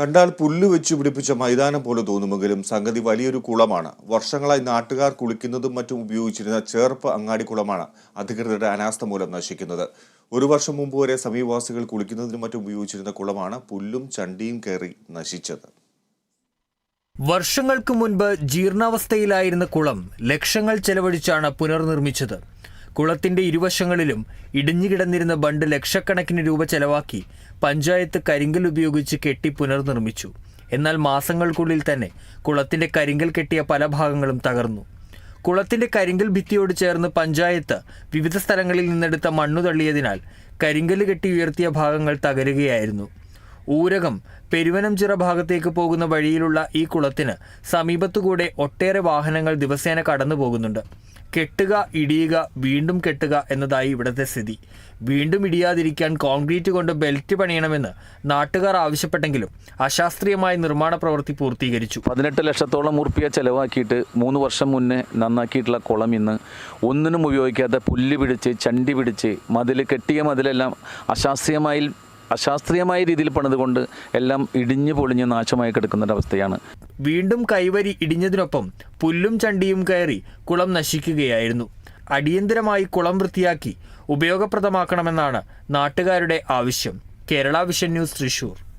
കണ്ടാൽ പുല്ല് വെച്ച് പിടിപ്പിച്ച മൈതാനം പോലെ തോന്നുമെങ്കിലും സംഗതി വലിയൊരു കുളമാണ്. വർഷങ്ങളായി നാട്ടുകാർ കുളിക്കുന്നതും മറ്റും ഉപയോഗിച്ചിരുന്ന ചേർപ്പ് അങ്ങാടി കുളമാണ് അധികൃതരുടെ അനാസ്ഥ മൂലം നശിക്കുന്നത്. ഒരു വർഷം മുമ്പ് വരെ സമീപവാസികൾ കുളിക്കുന്നതിനും മറ്റും ഉപയോഗിച്ചിരുന്ന കുളമാണ് പുല്ലും ചണ്ടിയും കയറി നശിച്ചത്. വർഷങ്ങൾക്ക് മുൻപ് ജീർണാവസ്ഥയിലായിരുന്ന കുളം ലക്ഷങ്ങൾ ചെലവഴിച്ചാണ് പുനർനിർമ്മിച്ചത്. കുളത്തിന്റെ ഇരുവശങ്ങളിലും ഇടിഞ്ഞുകിടന്നിരുന്ന ബണ്ട് ലക്ഷക്കണക്കിന് രൂപ ചെലവാക്കി പഞ്ചായത്ത് കരിങ്കൽ ഉപയോഗിച്ച് കെട്ടി പുനർനിർമ്മിച്ചു. എന്നാൽ മാസങ്ങൾക്കുള്ളിൽ തന്നെ കുളത്തിന്റെ കരിങ്കൽ കെട്ടിയ പല ഭാഗങ്ങളും തകർന്നു. കുളത്തിന്റെ കരിങ്കൽ ഭിത്തിയോട് ചേർന്ന് പഞ്ചായത്ത് വിവിധ സ്ഥലങ്ങളിൽ നിന്നെടുത്ത മണ്ണു തള്ളിയതിനാൽ കരിങ്കൽ കെട്ടി ഉയർത്തിയ ഭാഗങ്ങൾ തകരുകയായിരുന്നു. ഊരകം പെരുവനംചിറ ഭാഗത്തേക്ക് പോകുന്ന വഴിയിലുള്ള ഈ കുളത്തിന് സമീപത്തുകൂടെ ഒട്ടേറെ വാഹനങ്ങൾ ദിവസേന കടന്നു പോകുന്നുണ്ട് കെട്ടുക ഇടിയുക വീണ്ടും കെട്ടുക എന്നതായി ഇവിടുത്തെ സ്ഥിതി. വീണ്ടും ഇടിയാതിരിക്കാൻ കോൺക്രീറ്റ് കൊണ്ട് ബെൽറ്റ് പണിയണമെന്ന് നാട്ടുകാർ ആവശ്യപ്പെട്ടെങ്കിലും അശാസ്ത്രീയമായ നിർമ്മാണ പ്രവൃത്തി പൂർത്തീകരിച്ചു. പതിനെട്ട് ലക്ഷത്തോളം ഉറുപ്പിയ ചെലവാക്കിയിട്ട് മൂന്ന് വർഷം മുന്നേ നന്നാക്കിയിട്ടുള്ള കുളം ഇന്ന് ഒന്നിനും ഉപയോഗിക്കാത്ത പുല്ല് പിടിച്ച് ചണ്ടി പിടിച്ച് മതിൽ കെട്ടിയ മതിലെല്ലാം അശാസ്ത്രീയമായി അശാസ്ത്രീയമായ രീതിയിൽ പണിതുകൊണ്ട് എല്ലാം ഇടിഞ്ഞു പൊളിഞ്ഞ് നാശമായി കിടക്കുന്നൊരവസ്ഥയാണ് വീണ്ടും കൈവരി ഇടിഞ്ഞതിനൊപ്പം പുല്ലും ചണ്ടിയും കയറി കുളം നശിക്കുകയായിരുന്നു. അടിയന്തരമായി കുളം വൃത്തിയാക്കി ഉപയോഗപ്രദമാക്കണമെന്നാണ് നാട്ടുകാരുടെ ആവശ്യം. Kerala vision news Thrissur.